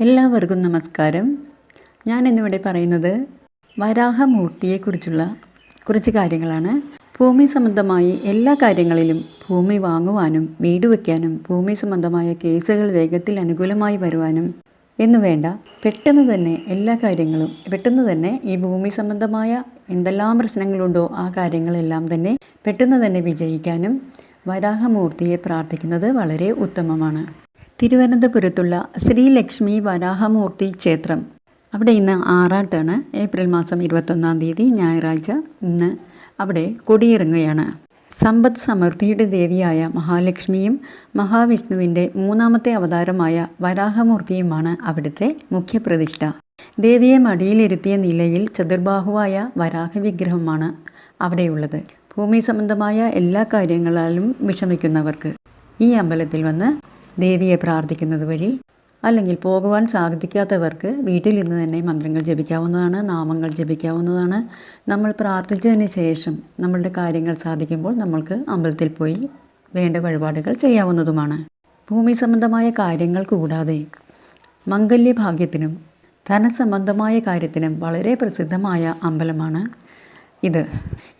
എല്ലാവർക്കും നമസ്കാരം. ഞാൻ ഇന്നിവിടെ പറയുന്നത് വരാഹമൂർത്തിയെക്കുറിച്ചുള്ള കുറച്ച് കാര്യങ്ങളാണ്. ഭൂമി സംബന്ധമായി എല്ലാ കാര്യങ്ങളിലും ഭൂമി വാങ്ങുവാനും വീട് വയ്ക്കാനും ഭൂമി സംബന്ധമായ കേസുകൾ വേഗത്തിൽ അനുകൂലമായി വരുവാനും എന്നു വേണ്ട. പെട്ടെന്ന് തന്നെ എല്ലാ കാര്യങ്ങളും പെട്ടെന്ന് തന്നെ ഈ ഭൂമി സംബന്ധമായ എന്തെല്ലാം പ്രശ്നങ്ങളുണ്ടോ ആ കാര്യങ്ങളെല്ലാം തന്നെ പെട്ടെന്ന് തന്നെ വിജയിക്കാനും വരാഹമൂർത്തിയെ പ്രാർത്ഥിക്കുന്നത് വളരെ ഉത്തമമാണ്. തിരുവനന്തപുരത്തുള്ള ശ്രീലക്ഷ്മി വരാഹമൂർത്തി ക്ഷേത്രം. അവിടെ ഇന്ന് ആറാട്ടാണ്. ഏപ്രിൽ മാസം ഇരുപത്തൊന്നാം തീയതി ഞായറാഴ്ച ഇന്ന് അവിടെ കൊടിയിറങ്ങുകയാണ്. സമ്പദ് സമൃദ്ധിയുടെ ദേവിയായ മഹാലക്ഷ്മിയും മഹാവിഷ്ണുവിന്റെ മൂന്നാമത്തെ അവതാരമായ വരാഹമൂർത്തിയുമാണ് അവിടുത്തെ മുഖ്യപ്രതിഷ്ഠ. ദേവിയെ മടിയിലിരുത്തിയ നിലയിൽ ചതുർബാഹുവായ വരാഹ വിഗ്രഹമാണ് അവിടെയുള്ളത്. ഭൂമി സംബന്ധമായ എല്ലാ കാര്യങ്ങളാലും വിഷമിക്കുന്നവർക്ക് ഈ അമ്പലത്തിൽ വന്ന് ദേവിയെ പ്രാർത്ഥിക്കുന്നത് വഴി അല്ലെങ്കിൽ പോകുവാൻ സാധിക്കാത്തവർക്ക് വീട്ടിലിരുന്ന് തന്നെ മന്ത്രങ്ങൾ ജപിക്കാവുന്നതാണ് നാമങ്ങൾ ജപിക്കാവുന്നതാണ്. നമ്മൾ പ്രാർത്ഥിച്ചതിന് ശേഷം നമ്മളുടെ കാര്യങ്ങൾ സാധിക്കുമ്പോൾ നമ്മൾക്ക് അമ്പലത്തിൽ പോയി വേണ്ട വഴിപാടുകൾ ചെയ്യാവുന്നതുമാണ്. ഭൂമി സംബന്ധമായ കാര്യങ്ങൾ കൂടാതെ മംഗല്യഭാഗ്യത്തിനും ധനസംബന്ധമായ കാര്യത്തിനും വളരെ പ്രസിദ്ധമായ അമ്പലമാണ് ഇത്.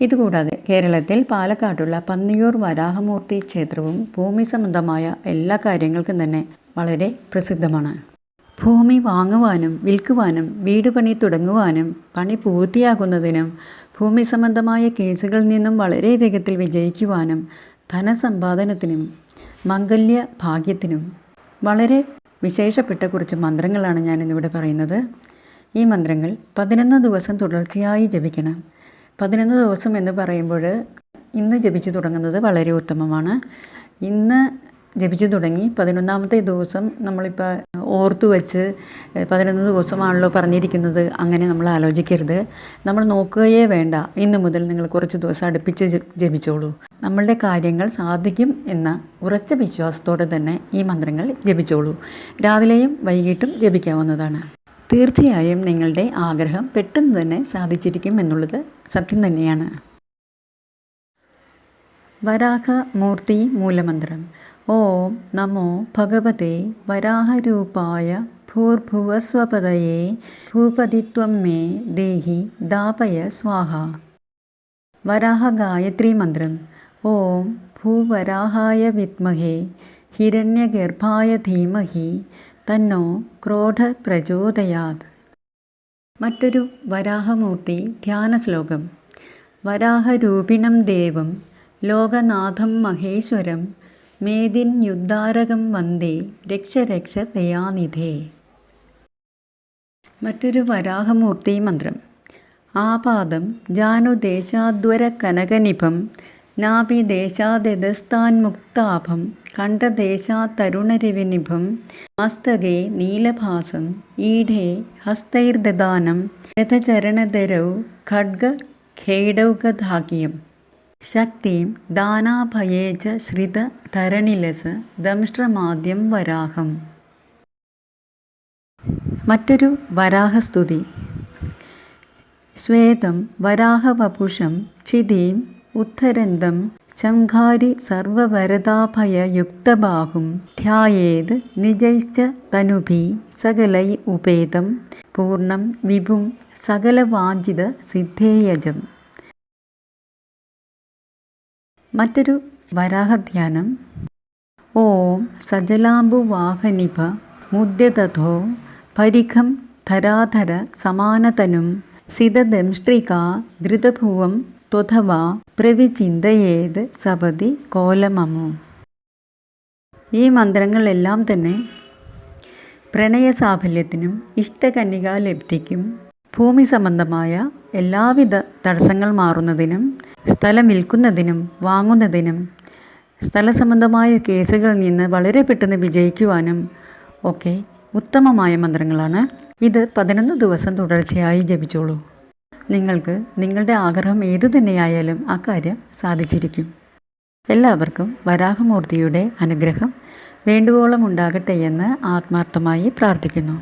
ഇതുകൂടാതെ കേരളത്തിൽ പാലക്കാട്ടുള്ള പന്നിയൂർ വരാഹമൂർത്തി ക്ഷേത്രവും ഭൂമി സംബന്ധമായ എല്ലാ കാര്യങ്ങൾക്കും തന്നെ വളരെ പ്രസിദ്ധമാണ്. ഭൂമി വാങ്ങുവാനും വിൽക്കുവാനും വീട് പണി തുടങ്ങുവാനും പണി പൂർത്തിയാകുന്നതിനും ഭൂമി സംബന്ധമായ കേസുകളിൽ നിന്നും വളരെ വേഗത്തിൽ വിജയിക്കുവാനും ധനസമ്പാദനത്തിനും മംഗല്യ ഭാഗ്യത്തിനും വളരെ വിശേഷപ്പെട്ട കുറച്ച് മന്ത്രങ്ങളാണ് ഞാനിന്നിവിടെ പറയുന്നത്. ഈ മന്ത്രങ്ങൾ പതിനൊന്ന് ദിവസം തുടർച്ചയായി ജപിക്കണം. പതിനൊന്ന് ദിവസം എന്ന് പറയുമ്പോൾ ഇന്ന് ജപിച്ചു തുടങ്ങുന്നത് വളരെ ഉത്തമമാണ്. ഇന്ന് ജപിച്ചു തുടങ്ങി പതിനൊന്നാമത്തെ ദിവസം നമ്മളിപ്പോൾ ഓർത്തു വെച്ച് പതിനൊന്ന് ദിവസമാണല്ലോ പറഞ്ഞിരിക്കുന്നത്. അങ്ങനെ നമ്മൾ ആലോചിക്കരുത്. നമ്മൾ നോക്കുകയേ വേണ്ട. ഇന്ന് മുതൽ നിങ്ങൾ കുറച്ച് ദിവസം അടുപ്പിച്ച് ജപിച്ചോളൂ. നമ്മളുടെ കാര്യങ്ങൾ സാധിക്കും എന്ന ഉറച്ച വിശ്വാസത്തോടെ തന്നെ ഈ മന്ത്രങ്ങൾ ജപിച്ചോളൂ. രാവിലെയും വൈകിട്ടും ജപിക്കാവുന്നതാണ്. തീർച്ചയായും നിങ്ങളുടെ ആഗ്രഹം പെട്ടെന്ന് തന്നെ സാധിച്ചിരിക്കും എന്നുള്ളത് സത്യം തന്നെയാണ്. വരാഹ മൂർത്തി മൂലമന്ത്രം. ഓം നമോ ഭഗവതേ വരാഹരൂപായ ഭൂർഭുവസ്വപതയെ ഭൂപതിത്വം മേ ദേഹി ദാപയ സ്വാഹ. വരാഹ ഗായത്രി മന്ത്രം. ഓം ഭൂവരാഹായ വിദ്മഹേ ഹിരണ്യഗർഭായ ധീമഹി തന്നോ ക്രോധ പ്രചോദയാത് മറ്റൊരു വരാഹമൂർത്തി ധ്യാന ശ്ലോകം വരാഹരൂപിണം ദേവം ലോകനാഥം മഹേശ്വരം മേദിൻ യുദ്ധാരകം വന്ദേ രക്ഷ രക്ഷ ദയാനിധേ. മറ്റൊരു വരാഹമൂർത്തി മന്ത്രം. ആപാദം ജാനുദേശാദ്വര കനകനിഭം നാഭിദേശാദസ്ഥാൻമുക്താഭം കണ്ഠദേശാത്തരുണരവിനിഭം മസ്തകേ നീലഭാസം ഈഢേ ഹസ്തൈർദദാനം രഥചരണധരൗ ഖഡ്ഗ ഖേടൗകധാക്യം ശക്തിം ദാനാഭയേ ച ശ്രിത ധരണിലസ് ദംഷ്ട്രമാദ്യം വരാഹം. മറ്റൊരു വരാഹസ്തുതി. ശ്വേതം വരാഹവപുഷം ക്ഷിതീം ഉദ്ധരന്തം ശംഖാരി സർവവരദാഭയയുക്തബാഹും ധ്യായേത് നിജൈശ്ച തനുഭി സകലൈ ഉപേതം പൂർണം വിഭും സകലവാഞ്ചിത സിദ്ധേയജം. മറ്റൊരു വരാഹധ്യാനം. ഓം സജലാംബുവാഹനിഭ മുദ്യതഥോ പരിഖം ധരാധര സമാനതനും സിതദംഷ്ട്രിക ധൃതഭുവം ത്വഥവ പ്രവിചിന്തയേത് സപതി കോലമമു. ഈ മന്ത്രങ്ങളെല്ലാം തന്നെ പ്രണയസാഫല്യത്തിനും ഇഷ്ടകന്യകാലബ്ധിക്കും ഭൂമി സംബന്ധമായ എല്ലാവിധ തടസ്സങ്ങൾ മാറുന്നതിനും സ്ഥലം വിൽക്കുന്നതിനും വാങ്ങുന്നതിനും സ്ഥല സംബന്ധമായ കേസുകളിൽ നിന്ന് വളരെ പെട്ടെന്ന് വിജയിക്കുവാനും ഒക്കെ ഉത്തമമായ മന്ത്രങ്ങളാണ്. ഇത് പതിനൊന്ന് ദിവസം തുടർച്ചയായി ജപിച്ചോളൂ. നിങ്ങൾക്ക് നിങ്ങളുടെ ആഗ്രഹം ഏതു തന്നെയായാലും അക്കാര്യം കാര്യം സാധിച്ചിരിക്കും. എല്ലാവർക്കും വരാഹമൂർത്തിയുടെ അനുഗ്രഹം വേണ്ടുവോളം ഉണ്ടാകട്ടെ എന്ന് ആത്മാർത്ഥമായി പ്രാർത്ഥിക്കുന്നു.